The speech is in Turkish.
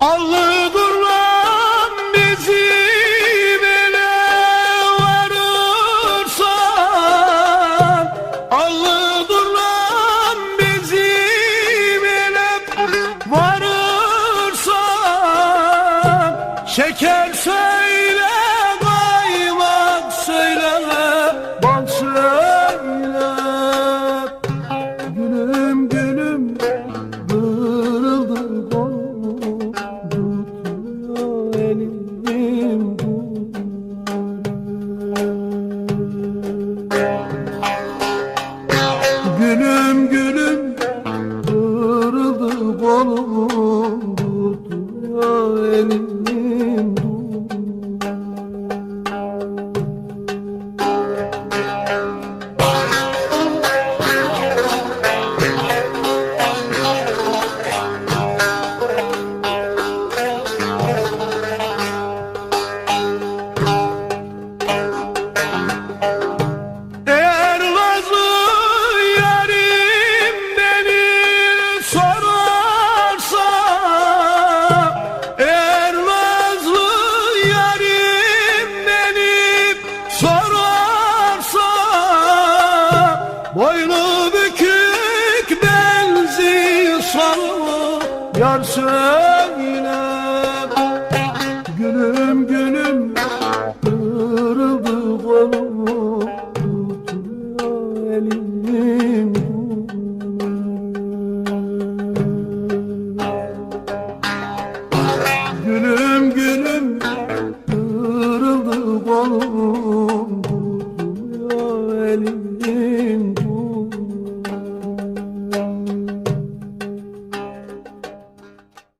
Allı duran bizi bile varırsan. Allı duran bizi bile varırsan. Şeker söyle kaymak söyle bal söyle. Gülüm gülüm Tutuyor Boynu bükük benzi sarma Yar sevgilem Gülüm gülüm Kırıldı kolum Tutuyor elim Gülüm gülüm Kırıldı kolum Tutuyor elim